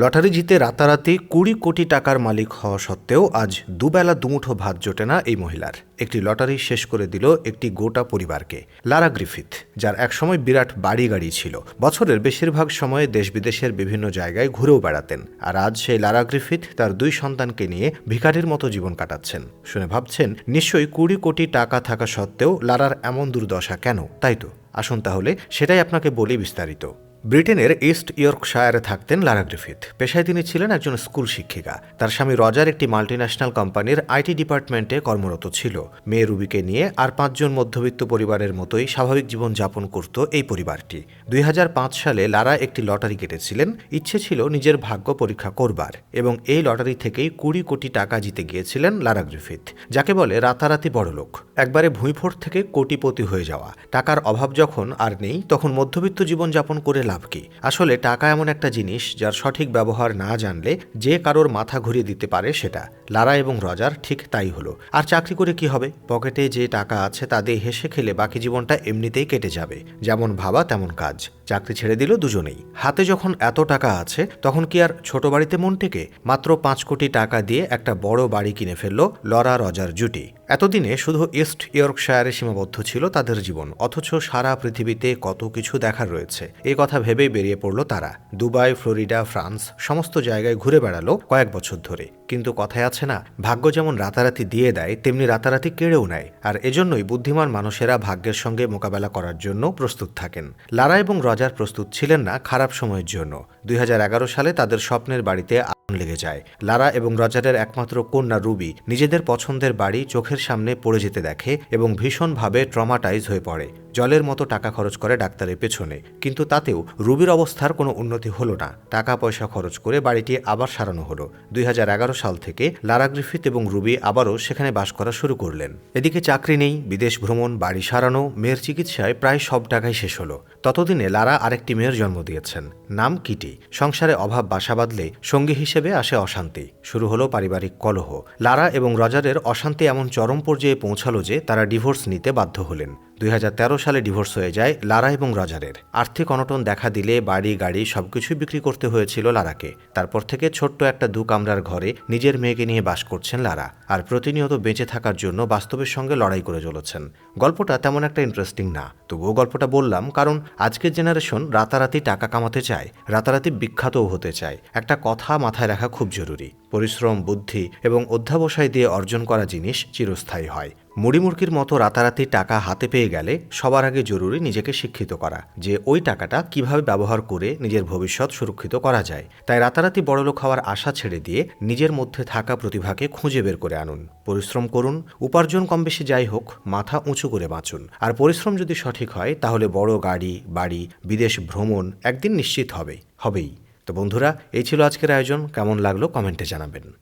Lottery জিতে রাতারাতি কুড়ি কোটি টাকার মালিক হওয়া সত্ত্বেও আজ দুবেলা দুমুঠো ভাত জোটে না এই মহিলার। একটি লটারি শেষ করে দিল একটি গোটা পরিবারকে। লারা গ্রিফিথ, যার একসময় বিরাট বাড়ি গাড়ি ছিল, বছরের বেশিরভাগ সময়ে দেশ বিদেশের বিভিন্ন জায়গায় ঘুরেও বেড়াতেন। আর আজ সেই লারা গ্রিফিথ তার দুই সন্তানকে নিয়ে ভিখারির মতো জীবন কাটাচ্ছেন। শুনে ভাবছেন, নিশ্চয়ই কুড়ি কোটি টাকা থাকা সত্ত্বেও লারার এমন দুর্দশা কেন? তাই তো। আসুন তাহলে, সেটাই আপনাকে বলি বিস্তারিত। ব্রিটেনের ইস্ট ইয়র্কশায়ারে থাকতেন লারা গ্রিফিথ। পেশায় তিনি ছিলেন একজন স্কুল শিক্ষিকা। তার স্বামী রজার একটি মাল্টিন্যাশনাল কোম্পানির আইটি ডিপার্টমেন্টে কর্মরত ছিল। মেয়ে রুবিকে নিয়ে আর পাঁচজন মধ্যবিত্ত পরিবারের মতোই স্বাভাবিক জীবন যাপন করত এই পরিবারটি। দুই হাজার পাঁচ সালে লারা একটি লটারি কেটেছিলেন। ইচ্ছে ছিল নিজের ভাগ্য পরীক্ষা করবার এবং এই লটারি থেকেই কুড়ি কোটি টাকা জিতে গিয়েছিলেন লারা গ্রিফিথ, যাকে বলে রাতারাতি বড়লোক। একবারে ভুঁইফোড় থেকে কোটিপতি হয়ে যাওয়া। টাকার অভাব যখন আর নেই, তখন মধ্যবিত্ত জীবন যাপন করে লাভ কি? আসলে টাকা এমন একটা জিনিস যার সঠিক ব্যবহার না জানলে যে কারোর মাথা ঘুরিয়ে দিতে পারে সেটা। লারা এবং রজার ঠিক তাই হলো। আর চাকরি করে কি হবে? পকেটে যে টাকা আছে তা দিয়ে হেসে খেলে বাকি জীবনটা এমনিতেই কেটে যাবে। যেমন ভাবা, তেমন কাজ। চাকরি ছেড়ে দিল দুজনেই। হাতে যখন এত টাকা আছে, তখন কি আর ছোট বাড়িতে মন টেকে? মাত্র পাঁচ কোটি টাকা দিয়ে একটা বড় বাড়ি কিনে ফেলল লরা, রজার, জুটি। এতদিনে শুধু ইস্ট ইয়র্কশায়ারে সীমাবদ্ধ ছিল তাদের জীবন, অথচ সারা পৃথিবীতে কত কিছু দেখার রয়েছে। এই কথা ভেবেই বেরিয়ে পড়ল তারা। দুবাই, ফ্লোরিডা, ফ্রান্স, সমস্ত জায়গায় ঘুরে বেড়ালো কয়েক বছর ধরে। কিন্তু কথায় আছে না, ভাগ্য যেমন রাতারাতি দিয়ে দেয়, তেমনি রাতারাতি কেড়েও নেয়। আর এজন্যই বুদ্ধিমান মানুষেরা ভাগ্যের সঙ্গে মোকাবেলা করার জন্য প্রস্তুত থাকেন। লারা এবং রজার প্রস্তুত ছিলেন না খারাপ সময়ের জন্য। দুই হাজার এগারো সালে তাদের স্বপ্নের বাড়িতে আগুন লেগে যায়। লারা এবং রজারের একমাত্র কন্যা রুবি নিজেদের পছন্দের বাড়ি চোখের সামনে পড়ে যেতে দেখে এবং ভীষণভাবে ট্রমাটাইজ হয়ে পড়ে। জলের মতো টাকা খরচ করে ডাক্তারের পেছনে। কিন্তু তাতেও রুবির অবস্থার কোনো উন্নতি হলো না। টাকা পয়সা খরচ করে বাড়িটি আবার সারানো হলো। দুই হাজার এগারো সাল থেকে লারা গ্রিফিথ এবং রুবি আবারও সেখানে বাস করা শুরু করলেন। এদিকে চাকরি নেই, বিদেশ ভ্রমণ, বাড়ি সারানো, মেয়ের চিকিৎসায় প্রায় সব টাকাই শেষ হলো। ততদিনে লারা আরেকটি মেয়ের জন্ম দিয়েছেন। নাম কিটি? সংসারে অভাব বাসা বাঁধলে সঙ্গী হিসেবে আসে অশান্তি। শুরু হলো পারিবারিক কলহ। লারা এবং রজারের অশান্তি এমন চরম পর্যায়ে পৌঁছালো যে তারা ডিভোর্স নিতে বাধ্য হলেন। দুই হাজার তেরো সালে ডিভোর্স হয়ে যায় লারা এবং রজারের আর্থিক অনটন দেখা দিলে বাড়ি, গাড়ি সবকিছুই বিক্রি করতে হয়েছিল লারাকে। তারপর থেকে ছোট্ট একটা দু কামরার ঘরে নিজের মেয়েকে নিয়ে বাস করছেন লারা আর প্রতিনিয়ত বেঁচে থাকার জন্য বাস্তবের সঙ্গে লড়াই করে চলেছেন। গল্পটা তেমন একটা ইন্টারেস্টিং না, তবুও গল্পটা বললাম কারণ আজকের জেনারেশন রাতারাতি টাকা কামাতে চায়, রাতারাতি বিখ্যাতও হতে চায়। একটা কথা মাথায় রাখা খুব জরুরি। পরিশ্রম, বুদ্ধি এবং অধ্যাবসায় দিয়ে অর্জন করা জিনিস চিরস্থায়ী হয়। মুড়িমুড়কির মতো রাতারাতি টাকা হাতে পেয়ে গেলে সবার আগে জরুরি নিজেকে শিক্ষিত করা যে ওই টাকাটা কীভাবে ব্যবহার করে নিজের ভবিষ্যৎ সুরক্ষিত করা যায়। তাই রাতারাতি বড়লোক হওয়ার আশা ছেড়ে দিয়ে নিজের মধ্যে থাকা প্রতিভাকে খুঁজে বের করে আনুন। পরিশ্রম করুন, উপার্জন কম বেশি যাই হোক, মাথা উঁচু করে বাঁচুন। আর পরিশ্রম যদি সঠিক হয়, তাহলে বড় গাড়ি, বাড়ি, বিদেশ ভ্রমণ একদিন নিশ্চিত হবে, হবেই। তো বন্ধুরা, এই ছিল আজকের আয়োজন, কেমন লাগল কমেন্টে জানাবেন।